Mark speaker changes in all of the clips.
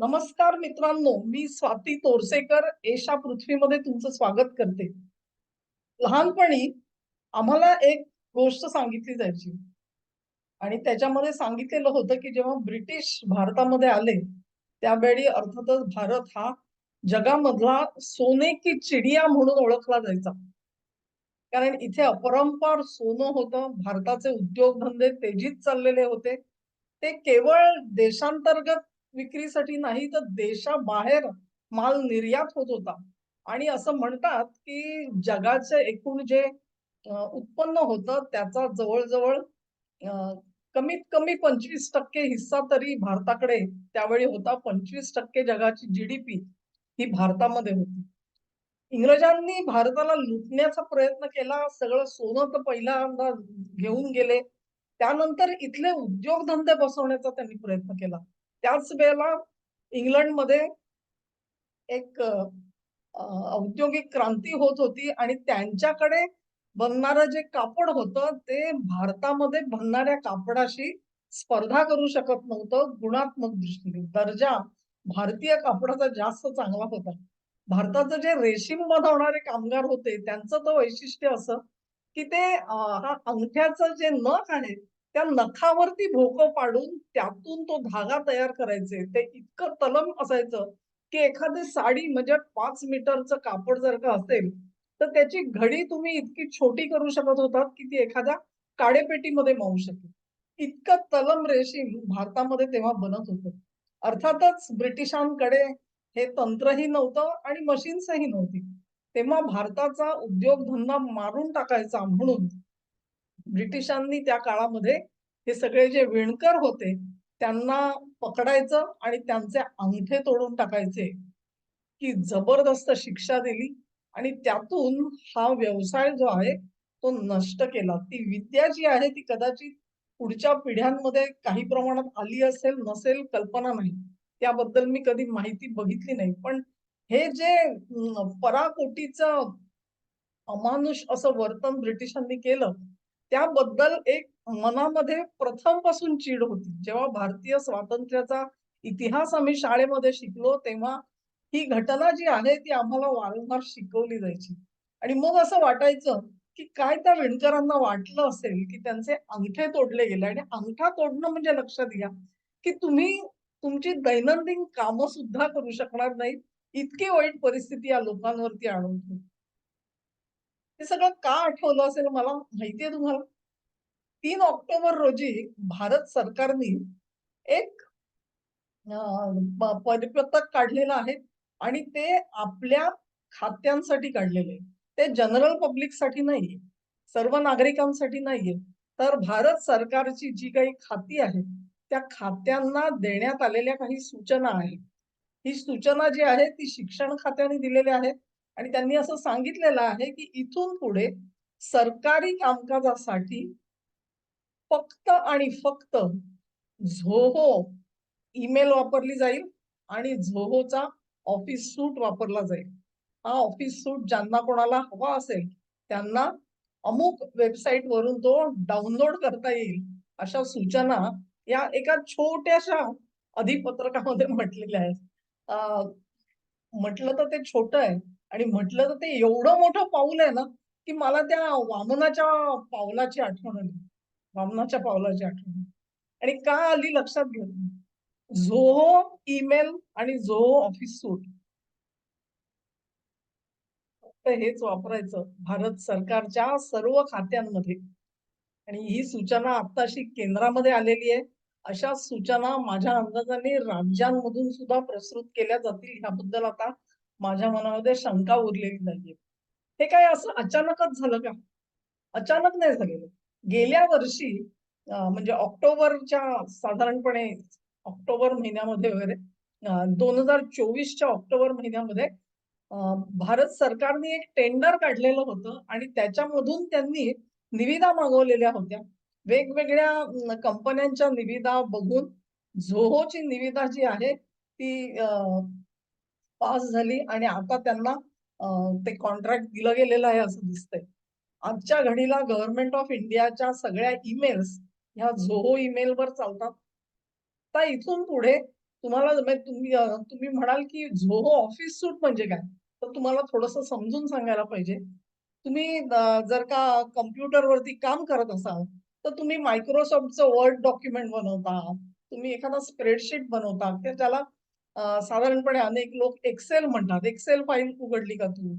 Speaker 1: नमस्कार मित्रांनो मी स्वाती तोरसेकर एशा पृथ्वीमध्ये तुमचं स्वागत करते. लहानपणी आम्हाला एक गोष्ट सांगितली जायची. आणि त्याच्यामध्ये सांगितलेलं होतं की जेव्हा ब्रिटिश भारतामध्ये आले त्यावेळी अर्थातच भारत हा जगामधला सोने की चिडिया म्हणून ओळखला जायचा. कारण इथे अपरंपार सोनं होतं भारताचे उद्योगधंदे तेजीत चाललेले होते. ते केवळ देशांतर्गत विक्रीसाठी नाही तर देशाबाहेर माल निर्यात होत होता. आणि असं म्हणतात की जगाचे एकूण जे उत्पन्न होतं त्याचा जवळजवळ कमीत कमी पंचवीस टक्के हिस्सा तरी भारताकडे त्यावेळी होता. पंचवीस टक्के जगाची जीडीपी ही भारतामध्ये होती. इंग्रजांनी भारताला लुटण्याचा प्रयत्न केला. सगळं सोनं तर पहिल्यांदा घेऊन गेले. त्यानंतर इथले उद्योगधंदे बसवण्याचा त्यांनी प्रयत्न केला. त्याच वेळेला इंग्लंडमध्ये एक औद्योगिक क्रांती होत होती आणि त्यांच्याकडे बनणारं जे कापड होतं ते भारतामध्ये बनणाऱ्या कापडाशी स्पर्धा करू शकत नव्हतं. गुणात्मक दृष्टीने दर्जा भारतीय कापडाचा जास्त चांगला होता. भारताचं जे रेशीम बनवणारे कामगार होते त्यांचं तर वैशिष्ट्य असं की ते हा अंगठ्याचं जे नख आहे त्या नखावरती भोकं पाडून त्यातून तो धागा तयार करायचे. ते इतकं तलम असायचं की एखादी साडी म्हणजे पाच मीटरचं कापड जर का असेल तर त्याची घडी तुम्ही इतकी छोटी करू शकत होतात की ती एखाद्या काडेपेटीमध्ये मावू शकेल. इतकं तलम रेशीम भारतामध्ये तेव्हा बनत होतं. अर्थातच ब्रिटिशांकडे हे तंत्रही नव्हतं आणि मशीन्सही नव्हती. तेव्हा भारताचा उद्योगधंदा मारून टाकायचा म्हणून ब्रिटिशांनी त्या काळामध्ये हे सगळे जे विणकर होते त्यांना पकडायचं आणि त्यांचे अंगठे तोडून टाकायचे की जबरदस्त शिक्षा दिली आणि त्यातून हा व्यवसाय जो आहे तो नष्ट केला. ती विद्या जी आहे ती कदाचित पुढच्या पिढ्यांमध्ये काही प्रमाणात आली असेल नसेल कल्पना नाही. त्याबद्दल मी कधी माहिती बघितली नाही. पण हे जे पराकोटीचं अमानुष असं वर्तन ब्रिटिशांनी केलं त्याबद्दल एक मनामध्ये प्रथमपासून चीड होती. जेव्हा भारतीय स्वातंत्र्याचा इतिहास आम्ही शाळेमध्ये शिकलो तेव्हा ही घटना जी आहे ती आम्हाला वारंवार शिकवली जायची. आणि मग असं वाटायचं की काय त्या विणकरांना वाटलं असेल की त्यांचे अंगठे तोडले गेले. आणि अंगठा तोडणं म्हणजे लक्षात घ्या की तुम्ही तुमची दैनंदिन कामं सुद्धा करू शकणार नाहीत. इतकी वाईट परिस्थिती या लोकांवरती आणून हे सगळं का आठवलं असेल मला माहितीये तुम्हाला? तीन ऑक्टोबर रोजी भारत सरकारने एक परिपत्रक काढलेलं आहे आणि ते आपल्या खात्यांसाठी काढलेले ते जनरल पब्लिकसाठी नाहीये सर्व नागरिकांसाठी नाहीये. तर भारत सरकारची जी काही खाती आहेत त्या खात्यांना देण्यात आलेल्या काही सूचना आहेत. ही सूचना जी आहे ती शिक्षण खात्याने दिलेली आहेत. आणि त्यांनी असं सांगितलेलं आहे की इथून पुढे सरकारी कामकाजासाठी फक्त आणि फक्त झोहो ईमेल वापरली जाईल आणि झोहोचा ऑफिस सूट वापरला जाईल. हा ऑफिस सूट ज्यांना कोणाला हवा असेल त्यांना अमुक वेबसाईट वरून तो डाउनलोड करता येईल अशा सूचना या एका छोट्याशा अधिपत्रकामध्ये म्हटलेल्या आहेत. म्हटलं तर ते छोट आहे. आणि म्हटलं तर ते एवढं मोठं पाऊल आहे ना की मला त्या वामनाच्या पावलाची आठवण आली. वामनाच्या पावलाची आठवण आणि का आली लक्षात घेऊन झोहो ईमेल आणि झोहो ऑफिस सूट. फक्त हेच वापरायचं. भारत सरकारच्या सर्व खात्यांमध्ये. आणि ही सूचना आत्ताशी केंद्रामध्ये आलेली आहे. अशा सूचना माझ्या अंदाजाने राज्यांमधून सुद्धा प्रसृत केल्या जातील ह्याबद्दल आता माझ्या मनामध्ये शंका उरलेली नाहीये. हे काय असं अचानकच झालं का? अचानक नाही झालेलं. गेल्या वर्षी म्हणजे ऑक्टोबरच्या साधारणपणे ऑक्टोबर महिन्यामध्ये वगैरे दोन हजार चोवीसच्या ऑक्टोबर महिन्यामध्ये भारत सरकारने एक टेंडर काढलेलं होतं आणि त्याच्यामधून त्यांनी निविदा मागवलेल्या होत्या. वेगवेगळ्या कंपन्यांच्या निविदा बघून झोहोची निविदा जी आहे ती पास झाली आणि आता त्यांना ते कॉन्ट्रॅक्ट दिलं गेलेलं आहे असं दिसतंय आजच्या घडीला गव्हर्नमेंट ऑफ इंडियाच्या सगळ्या ईमेल्स ह्या झोहो ईमेलवर चालतात तर इथून पुढे तुम्हाला म्हणजे तुम्ही तुम्ही म्हणाल की झोहो ऑफिस सूट म्हणजे काय? तर तुम्हाला थोडंसं समजून सांगायला पाहिजे. तुम्ही जर का कॉम्प्युटरवरती काम करत असाल, तर तुम्ही मायक्रोसॉफ्टचं वर्ड डॉक्युमेंट बनवता. तुम्ही एखादा स्प्रेडशीट बनवता, त्याला साधारणपणे अनेक लोक एक्सेल म्हणतात. एक्सेल फाईल उघडली का तू?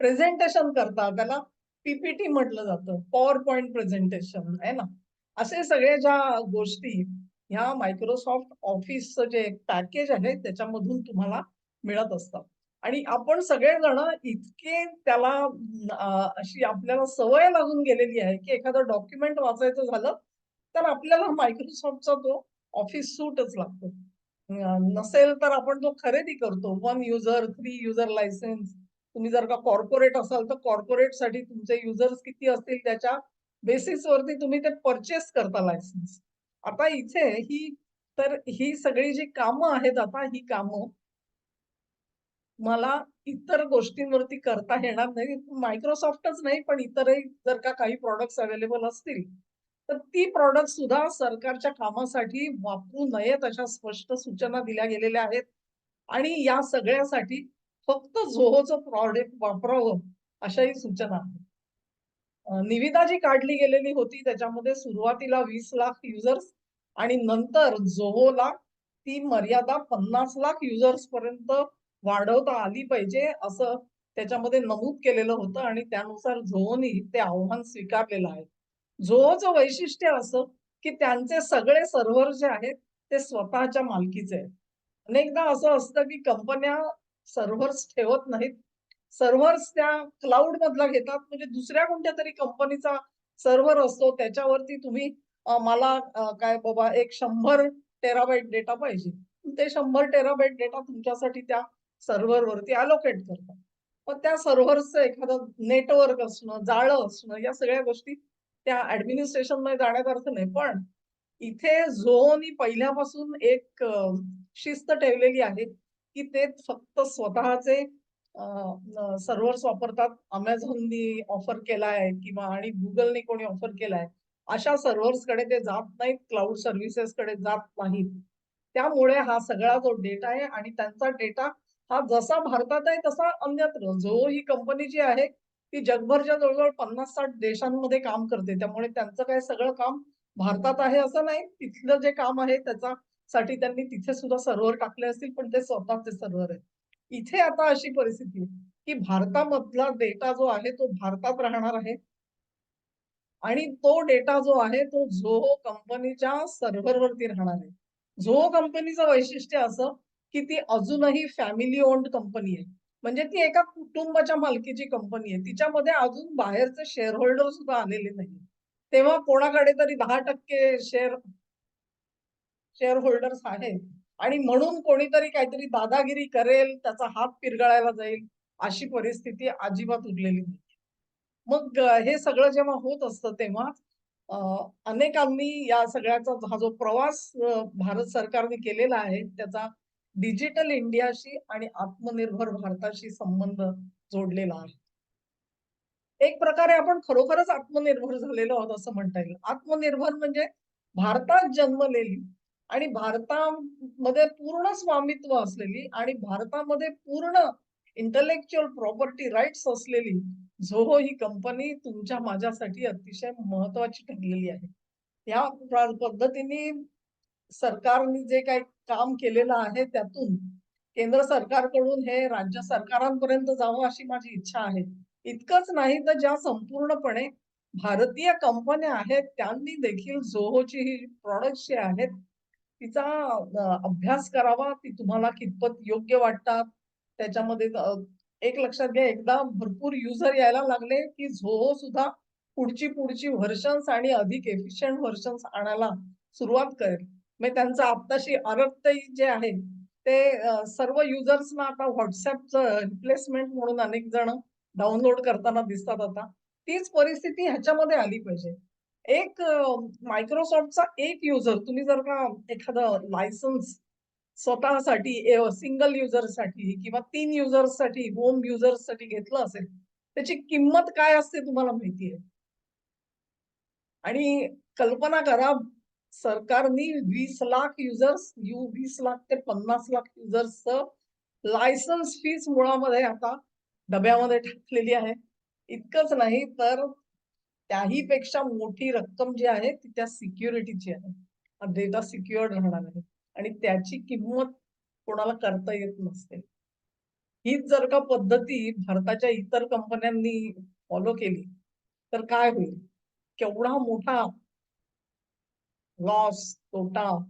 Speaker 1: प्रेझेंटेशन करता, त्याला पीपीटी म्हटलं जातं. पॉवर पॉइंट प्रेझेंटेशन आहे ना? असे सगळ्या ज्या गोष्टी ह्या मायक्रोसॉफ्ट ऑफिसचं जे पॅकेज आहे त्याच्यामधून तुम्हाला मिळत असतात. आणि आपण सगळेजण इतके त्याला अशी आपल्याला सवय लागून गेलेली आहे, की एखादं डॉक्युमेंट वाचायचं झालं, तर आपल्याला मायक्रोसॉफ्टचा तो ऑफिस सूटच लागतो. नसेल तर आपण तो खरेदी करतो. One user, three user licence. तुम्ही जर का कॉर्पोरेट असाल, तर कॉर्पोरेटसाठी तुमचे युजर्स किती असतील त्याच्या बेसिसवरती तुम्ही ते पर्चेस करता लायसन्स. आता इथे ही तर ही सगळी जी कामं आहेत आता ही कामं मला इतर गोष्टींवरती करता येणार नाही. मायक्रोसॉफ्टच नाही, पण इतरही जर का काही प्रॉडक्ट्स अवेलेबल असतील, तर ती प्रॉडक्ट सुद्धा सरकारच्या कामासाठी वापरू नयेत अशा स्पष्ट सूचना दिल्या गेलेल्या आहेत. आणि या सगळ्यासाठी फक्त झोहोचं प्रॉडक्ट वापरावं अशाही सूचना आहेत. निविदा जी काढली गेलेली होती त्याच्यामध्ये सुरुवातीला वीस लाख युजर्स आणि नंतर Zohoला ती मर्यादा 50 लाख युजर्स पर्यंत वाढवता आली पाहिजे असं त्याच्यामध्ये नमूद केलेलं होतं आणि त्यानुसार Zohoनी ते आव्हान स्वीकारलेलं आहे. Zohoचं वैशिष्ट्य असं, की त्यांचे सगळे सर्व्हर जे आहेत ते स्वतःच्या मालकीचे आहेत. अनेकदा असं असतं, की कंपन्या सर्व्हर्स ठेवत नाहीत. सर्व्हर्स त्या क्लाउडमधला घेतात म्हणजे दुसऱ्या कोणत्यातरी कंपनीचा सर्व्हर असतो त्याच्यावरती तुम्ही मला काय बाबा एक शंभर टेराबाईट डेटा पाहिजे. ते शंभर टेराबाईट डेटा तुमच्यासाठी त्या सर्व्हरवरती अलोकेट करतात. पण त्या सर्व्हरचं एखादं नेटवर्क असणं, जाळं असणं या सगळ्या गोष्टी त्या ॲडमिनिस्ट्रेशनमध्ये जाण्यात अर्थ नाही. पण इथे Zohoनी पहिल्यापासून एक शिस्त ठेवलेली आहे, की ते फक्त स्वतःचे सर्व्हर्स वापरतात. अमेझॉननी ऑफर केलाय किंवा आणि गुगलने कोणी ऑफर केलाय. अशा सर्व्हर्सकडे ते जात नाहीत, क्लाउड सर्व्हिसेसकडे जात नाहीत. त्यामुळे हा सगळा जो डेटा आहे आणि त्यांचा डेटा हा जसा भारतात आहे तसा अन्यत्र. जो ही कंपनी जी आहे, ती जगभरच्या जवळजवळ पन्नास साठ देशांमध्ये काम करते. त्यामुळे त्यांचं काय सगळं काम भारतात आहे असं नाही. तिथलं जे काम आहे त्याच्यासाठी त्यांनी तिथे सुद्धा सर्व्हर टाकले असतील, पण ते स्वतःचे सर्व्हर आहेत. इथे आता अशी परिस्थिती की भारतामधला डेटा जो आहे तो भारतात राहणार आहे आणि तो डेटा जो आहे तो झोहो कंपनीच्या सर्व्हरवरती राहणार आहे. झोहो कंपनीचं वैशिष्ट्य असं, की ती अजूनही फॅमिली ओन्ड कंपनी आहे. म्हणजे ती एका कुटुंबाच्या मालकीची कंपनी आहे. तिच्यामध्ये अजून बाहेरचे शेअर होल्डर सुद्धा आलेले नाही तेव्हा कोणाकडे तरी 10% शेअर शेअर होल्डर्स आहेत आणि म्हणून कोणीतरी काहीतरी दादागिरी करेल, त्याचा हात पिरगळायला जाईल, अशी परिस्थिती अजिबात उरलेली नाही. मग हे सगळं जेव्हा होत असतं तेव्हा अनेकांनी या सगळ्याचा हा जो प्रवास भारत सरकारने केलेला आहे, त्याचा डिजिटल इंडियाशी आणि आत्मनिर्भर भारताशी संबंध जोडलेला आहे. एक प्रकारे आपण खरोखरच आत्मनिर्भर झालेलो आहोत असं म्हणता येईल. आत्मनिर्भर म्हणजे भारतात जन्मलेली आणि भारतामध्ये पूर्ण स्वामित्व असलेली आणि भारतामध्ये पूर्ण इंटलेक्च्युअल प्रॉपर्टी राइट्स असलेली झोहो ही कंपनी तुमच्या माझ्यासाठी अतिशय महत्त्वाची ठरलेली आहे. या पद्धतीने सरकारने जे काही काम केलेलं आहे त्यातून केंद्र सरकारकडून हे राज्य सरकारांपर्यंत जावं अशी माझी इच्छा आहे. इतकंच नाही तर ज्या संपूर्णपणे भारतीय कंपन्या आहेत त्यांनी देखील Zohoची ही प्रॉडक्ट जे आहेत तिचा अभ्यास करावा. ती तुम्हाला कितपत योग्य वाटतात. त्याच्यामध्ये एक लक्षात घ्या एकदा भरपूर युजर यायला लागले, की झोहो सुद्धा पुढची पुढची व्हर्शन्स आणि अधिक एफिशियंट व्हर्शन्स आणायला सुरुवात करेल. म्हणजे त्यांचं आत्ताशी अरबतई जे आहे ते सर्व युजर्सना आता व्हॉट्सअपचं रिप्लेसमेंट म्हणून अनेक जण डाउनलोड करताना दिसतात आता. तीच परिस्थिती ह्याच्यामध्ये आली पाहिजे. एक मायक्रोसॉफ्टचा एक युजर तुम्ही जर का एखादं लायसन्स स्वतःसाठी सिंगल युजरसाठी किंवा तीन युजर्ससाठी, होम युजर्ससाठी घेतलं असेल, त्याची किंमत काय असते तुम्हाला माहिती आहे. आणि कल्पना करा सरकारनी वीस लाख युजर्स यू वीस लाख ते पन्नास लाख युजर्सचं लायसन्स फीस मुळामध्ये आता डब्यामध्ये टाकलेली आहे. इतकंच नाही तर त्याही पेक्षा मोठी रक्कम जी आहे ती त्या सिक्युरिटीची आहे. डेटा सिक्युअर्ड राहणार आहे. आणि त्याची किंमत कोणाला करता येत नसते. हीच जर का पद्धती भारताच्या इतर कंपन्यांनी फॉलो केली तर काय होईल? केवढा मोठा लॉस तोटा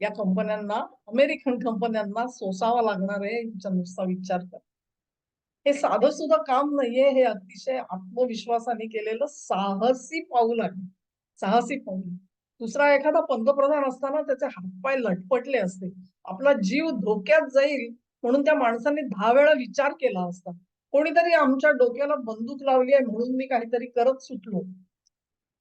Speaker 1: या कंपन्यांना अमेरिकन कंपन्यांना सोसावा लागणार आहे यांचा नुसता विचार कर. हे साधं सुद्धा काम नाहीये हे अतिशय आत्मविश्वासाने केलेलं साहसी पाऊल आहे. साहसी पाऊल. दुसरा एखादा पंतप्रधान असताना त्याचे हातपाय लटपटले असते. आपला जीव धोक्यात जाईल म्हणून त्या माणसाने दहा वेळा विचार केला असता. कोणीतरी आमच्या डोक्याला बंदूक लावली आहे म्हणून मी काहीतरी करत सुटलो.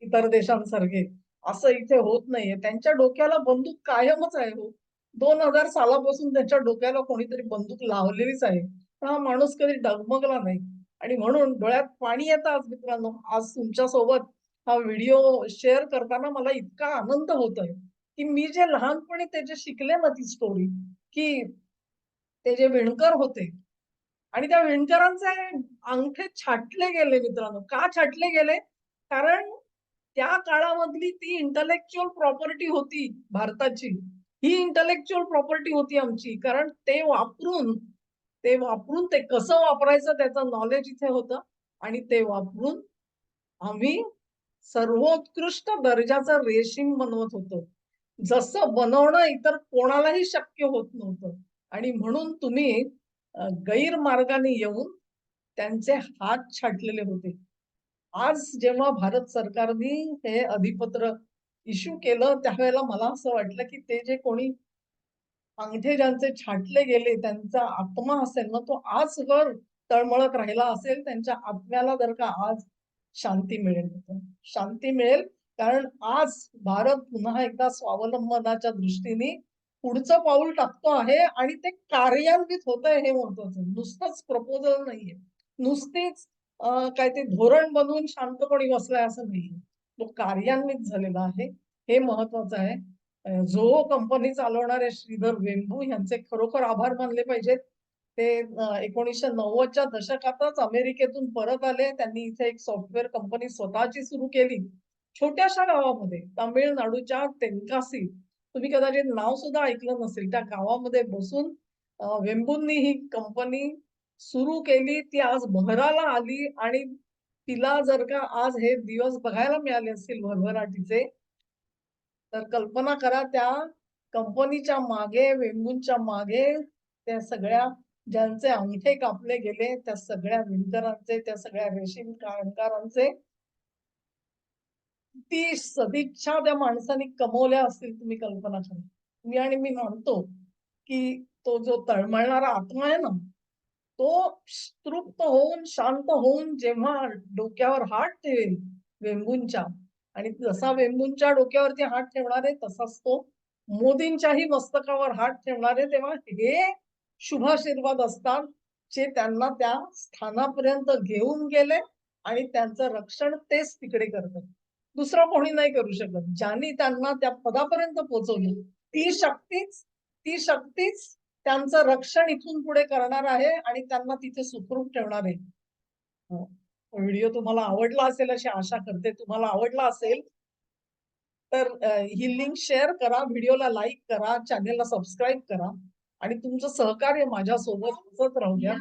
Speaker 1: इतर देशांसारखे. असं इथे होत नाहीये. त्यांच्या डोक्याला बंदूक कायमच आहे हो. दोन हजार सालापासून त्यांच्या डोक्याला कोणीतरी बंदूक लावलेलीच आहे. पण हा माणूस कधी डगमगला नाही. आणि म्हणून डोळ्यात पाणी येतं आज मित्रांनो. आज तुमच्यासोबत हा व्हिडिओ शेअर करताना मला इतका आनंद होतोय की मी जे लहानपणी त्याचे शिकले ना ती स्टोरी की ते जे विणकर होते आणि त्या विणकरांचे अंगठे छाटले गेले मित्रांनो. का छाटले गेले? कारण त्या काळामधली ती इंटलेक्च्युअल प्रॉपर्टी होती भारताची. ही इंटलेक्च्युअल प्रॉपर्टी होती आमची. कारण ते वापरून ते वापरून ते कसं वापरायचं त्याचं नॉलेज इथे होतं. आणि ते वापरून आम्ही सर्वोत्कृष्ट दर्जाचं रेशीम बनवत होतो. जसं बनवणं इतर कोणालाही शक्य होत नव्हतं. आणि म्हणून तुम्ही गैरमार्गाने येऊन त्यांचे हात छाटलेले होते. आज जेव्हा भारत सरकारने हे अधिपत्र इश्यू केलं त्यावेळेला मला असं वाटलं की ते जे कोणी अंगठे ज्यांचे छाटले गेले त्यांचा आत्मा असेल ना तो आजवर तळमळत राहिला असेल त्यांच्या आत्म्याला जर का आज शांती मिळेल शांती मिळेल कारण आज भारत पुन्हा एकदा स्वावलंबनाच्या दृष्टीने पुढचं पाऊल टाकतो आहे आणि ते कार्यान्वित होत आहे हे महत्वाचं नुसतंच प्रपोजल नाहीये. नुसतीच काय ते धोरण बनवून शांतपणे बसलाय असं नाही. तो कार्यान्वित झालेला आहे. हे महत्वाचं आहे. जो कंपनी चालवणारे श्रीधर वेंबू यांचे खरोखर आभार मानले पाहिजेत. ते एकोणीसशे नव्वदच्या दशकातच अमेरिकेतून परत आले. त्यांनी इथे एक सॉफ्टवेअर कंपनी स्वतःची सुरू केली. छोट्याशा गावामध्ये तामिळनाडूच्या तेनकासी तुम्ही कदाचित नाव सुद्धा ऐकलं नसेल. त्या गावामध्ये बसून वेंबूंनी ही कंपनी सुरू केली ती आज बहराला आली आणि तिला जर का आज हे दिवस बघायला मिळाले असतील भरभराटीचे तर कल्पना करा त्या कंपनीच्या मागे वेंगूंच्या मागे त्या सगळ्या ज्यांचे अंगठे कापले गेले त्या सगळ्या विणकरांचे त्या सगळ्या रेशीम कामगारांचे ती सदिच्छा त्या माणसाने कमवल्या असतील तुम्ही कल्पना करा. मी आणि मी मानतो की तो जो तळमळणारा आत्मा आहे ना तो तृप्त होऊन शांत होऊन जेव्हा डोक्यावर हात ठेवेल वेंबूंच्या आणि जसा वेंबूंच्या डोक्यावरती हात ठेवणार आहे तसाच तो मोदींच्याही मस्तकावर हात ठेवणार आहे तेव्हा हे शुभाशीर्वाद असतात जे त्यांना त्या स्थानापर्यंत घेऊन गेले आणि त्यांचं रक्षण तेच तिकडे करतात. दुसरं कोणी नाही करू शकत. ज्यांनी त्यांना त्या पदापर्यंत पोहोचवली ती शक्तीच ती शक्तीच त्यांचं रक्षण इथून पुढे करणार आहे आणि त्यांना तिथे सुखरूप ठेवणार आहे. हो. व्हिडिओ तुम्हाला आवडला असेल अशी आशा करते. तुम्हाला आवडला असेल तर ही लिंक शेअर करा व्हिडिओला लाईक करा चॅनेलला सबस्क्राईब करा आणि तुमचं सहकार्य माझ्यासोबत असंच राहू द्या.